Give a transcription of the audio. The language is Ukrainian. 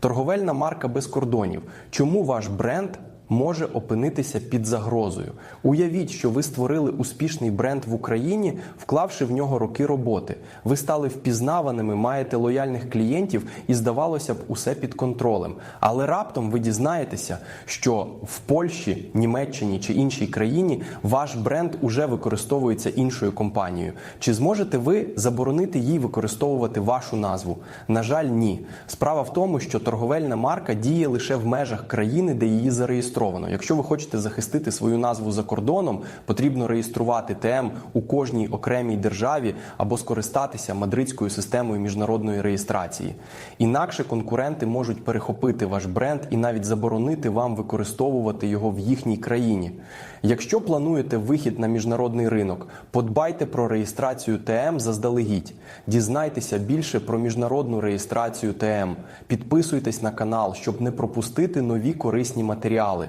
Торговельна марка без кордонів. Чому ваш бренд може опинитися під загрозою? Уявіть, що ви створили успішний бренд в Україні, вклавши в нього роки роботи. Ви стали впізнаваними, маєте лояльних клієнтів і здавалося б, усе під контролем. Але раптом ви дізнаєтеся, що в Польщі, Німеччині чи іншій країні ваш бренд уже використовується іншою компанією. Чи зможете ви заборонити їй використовувати вашу назву? На жаль, ні. Справа в тому, що торговельна марка діє лише в межах країни, де її зареєстровано. Якщо ви хочете захистити свою назву за кордоном, потрібно реєструвати ТМ у кожній окремій державі або скористатися мадридською системою міжнародної реєстрації. Інакше конкуренти можуть перехопити ваш бренд і навіть заборонити вам використовувати його в їхній країні. Якщо плануєте вихід на міжнародний ринок, подбайте про реєстрацію ТМ заздалегідь. Дізнайтеся більше про міжнародну реєстрацію ТМ. Підписуйтесь на канал, щоб не пропустити нові корисні матеріали.